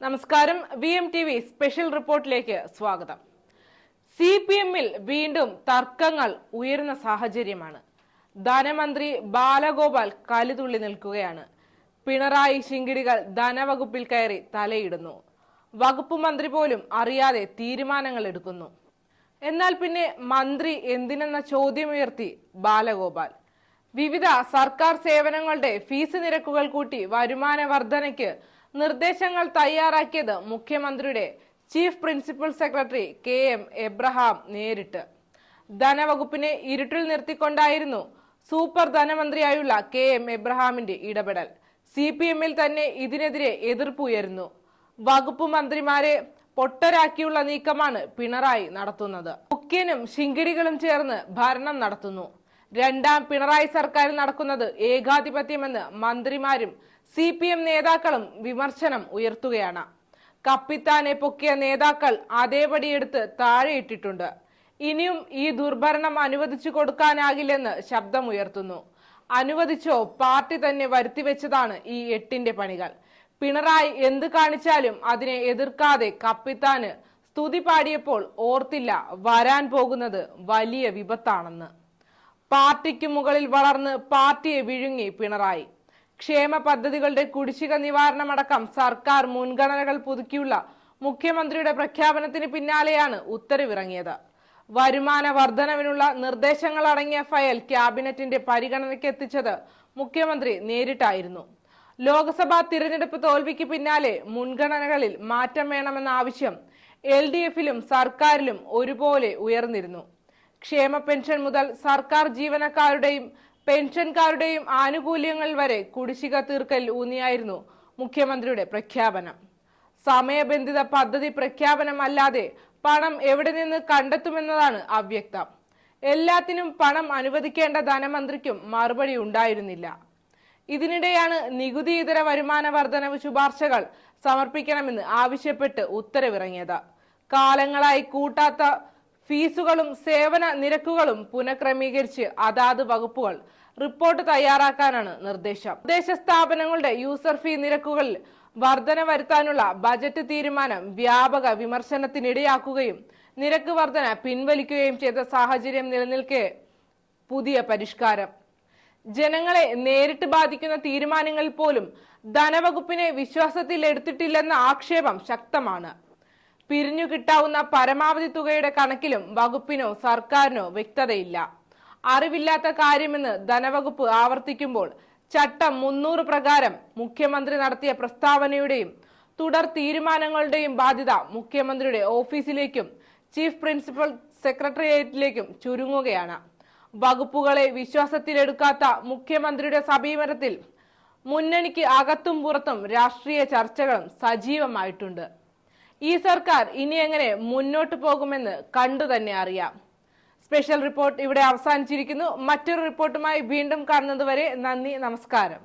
നമസ്കാരം. V M T V special റിപ്പോർട്ടിലേക്ക് സ്വാഗതം. സി പി എമ്മിൽ വീണ്ടും തർക്കങ്ങൾ ഉയരുന്ന സാഹചര്യമാണ്. ധനമന്ത്രി ബാലഗോപാൽ കലിതുള്ളി നിൽക്കുകയാണ്. പിണറായി ശിങ്കിടികൾ ധനവകുപ്പിൽ കയറി തലയിടുന്നു. വകുപ്പ് മന്ത്രി പോലും അറിയാതെ തീരുമാനങ്ങൾ എടുക്കുന്നു. എന്നാൽ പിന്നെ മന്ത്രി എന്തിനെന്ന ചോദ്യമുയർത്തി ബാലഗോപാൽ. വിവിധ സർക്കാർ സേവനങ്ങളുടെ ഫീസ് നിരക്കുകൾ കൂട്ടി വരുമാന വർധനയ്ക്ക് നിർദ്ദേശങ്ങൾ തയ്യാറാക്കിയത് മുഖ്യമന്ത്രിയുടെ chief principal secretary K M Abraham നേരിട്ട്. ധനവകുപ്പിനെ ഇരുട്ടിൽ നിർത്തിക്കൊണ്ടായിരുന്നു സൂപ്പർ ധനമന്ത്രിയായുള്ള കെ എം എബ്രഹാമിന്റെ ഇടപെടൽ. സി പി എമ്മിൽ തന്നെ ഇതിനെതിരെ എതിർപ്പുയരുന്നു വകുപ്പ് മന്ത്രിമാരെ പൊട്ടരാക്കിയുള്ള നീക്കമാണ് പിണറായി നടത്തുന്നത്. മുഖ്യനും ശിങ്കിടികളും ചേർന്ന് ഭരണം നടത്തുന്നു. രണ്ടാം പിണറായി സർക്കാരിൽ നടക്കുന്നത് ഏകാധിപത്യമെന്ന് മന്ത്രിമാരും സി പി എം നേതാക്കളും വിമർശനം ഉയർത്തുകയാണ്. കപ്പിത്താനെ പൊക്കിയ നേതാക്കൾ അതേപടി എടുത്ത് താഴെയിട്ടിട്ടുണ്ട്. ഇനിയും ഈ ദുർഭരണം അനുവദിച്ചു കൊടുക്കാനാകില്ലെന്ന് ശബ്ദമുയർത്തുന്നു അനുവദിച്ചോ പാർട്ടി തന്നെ വരുത്തിവെച്ചതാണ് ഈ എട്ടിന്റെ പണികൾ. പിണറായി എന്ത് കാണിച്ചാലും അതിനെ എതിർക്കാതെ കപ്പിത്താന് സ്തുതി പാടിയപ്പോൾ ഓർത്തില്ല വരാൻ പോകുന്നത് വലിയ വിപത്താണെന്ന്. പാർട്ടിക്ക് മുകളിൽ വളർന്ന് പാർട്ടിയെ വിഴുങ്ങി പിണറായി. ക്ഷേമ പദ്ധതികളുടെ കുടിശ്ശിക നിവാരണമടക്കം സർക്കാർ മുൻഗണനകൾ പുതുക്കിയുള്ള മുഖ്യമന്ത്രിയുടെ പ്രഖ്യാപനത്തിന് പിന്നാലെയാണ് ഉത്തരവിറങ്ങിയത്. വരുമാന വർധനവിനുള്ള നിർദ്ദേശങ്ങൾ അടങ്ങിയ ഫയൽ ക്യാബിനറ്റിന്റെ പരിഗണനയ്ക്ക് എത്തിച്ചത് മുഖ്യമന്ത്രി നേരിട്ടായിരുന്നു. ലോക്സഭാ തിരഞ്ഞെടുപ്പ് തോൽവിക്ക് പിന്നാലെ മുൻഗണനകളിൽ മാറ്റം വേണമെന്ന ആവശ്യം എൽ ഡി എഫിലും സർക്കാരിലും ഒരുപോലെ ഉയർന്നിരുന്നു. ക്ഷേമ പെൻഷൻ മുതൽ സർക്കാർ ജീവനക്കാരുടെയും പെൻഷൻകാരുടെയും ആനുകൂല്യങ്ങൾ വരെ കുടിശ്ശിക തീർക്കൽ ഊന്നിയായിരുന്നു മുഖ്യമന്ത്രിയുടെ പ്രഖ്യാപനം. സമയബന്ധിത പദ്ധതി പ്രഖ്യാപനമല്ലാതെ പണം എവിടെ നിന്ന് കണ്ടെത്തുമെന്നതാണ് അവ്യക്തം. എല്ലാത്തിനും പണം അനുവദിക്കേണ്ട ധനമന്ത്രിക്കും മറുപടി ഉണ്ടായിരുന്നില്ല. ഇതിനിടെയാണ് നികുതി ഇതര വരുമാന വർധനവ് ശുപാർശകൾ സമർപ്പിക്കണമെന്ന് ആവശ്യപ്പെട്ട് ഉത്തരവിറങ്ങിയത്. കാലങ്ങളായി കൂട്ടാത്ത ഫീസുകളും സേവന നിരക്കുകളും പുനഃക്രമീകരിച്ച് അതാത് വകുപ്പുകൾ റിപ്പോർട്ട് തയ്യാറാക്കാനാണ് നിർദ്ദേശം. തദ്ദേശ സ്ഥാപനങ്ങളുടെ യൂസർ ഫീ നിരക്കുകളിൽ വർധന വരുത്താനുള്ള ബജറ്റ് തീരുമാനം വ്യാപക വിമർശനത്തിനിടയാക്കുകയും നിരക്ക് വർധന പിൻവലിക്കുകയും ചെയ്ത സാഹചര്യം നിലനിൽക്കെ പുതിയ പരിഷ്കാരം. ജനങ്ങളെ നേരിട്ട് ബാധിക്കുന്ന തീരുമാനങ്ങളിൽ പോലും ധനവകുപ്പിനെ വിശ്വാസത്തിൽ എടുത്തിട്ടില്ലെന്ന ആക്ഷേപം ശക്തമാണ്. പിരിഞ്ഞു കിട്ടാവുന്ന പരമാവധി തുകയുടെ കണക്കിലും വകുപ്പിനോ സർക്കാരിനോ വ്യക്തതയില്ല. അറിവില്ലാത്ത കാര്യമെന്ന് ധനവകുപ്പ് ആവർത്തിക്കുമ്പോൾ ചട്ടം മുന്നൂറ് പ്രകാരം മുഖ്യമന്ത്രി നടത്തിയ പ്രസ്താവനയുടെയും തുടർ തീരുമാനങ്ങളുടെയും ബാധ്യത മുഖ്യമന്ത്രിയുടെ ഓഫീസിലേക്കും ചീഫ് പ്രിൻസിപ്പൽ സെക്രട്ടേറിയറ്റിലേക്കും ചുരുങ്ങുകയാണ്. വകുപ്പുകളെ വിശ്വാസത്തിലെടുക്കാത്ത മുഖ്യമന്ത്രിയുടെ സമീപനത്തിൽ മുന്നണിക്ക് അകത്തും പുറത്തും രാഷ്ട്രീയ ചർച്ചകളും സജീവമായിട്ടുണ്ട്. ഈ സർക്കാർ ഇനി എങ്ങനെ മുന്നോട്ട് പോകുമെന്ന് കണ്ടു തന്നെ അറിയാം. സ്പെഷ്യൽ റിപ്പോർട്ട് ഇവിടെ അവസാനിച്ചിരിക്കുന്നു. മറ്റൊരു റിപ്പോർട്ടുമായി വീണ്ടും കാണുന്നതുവരെ നന്ദി നമസ്കാരം.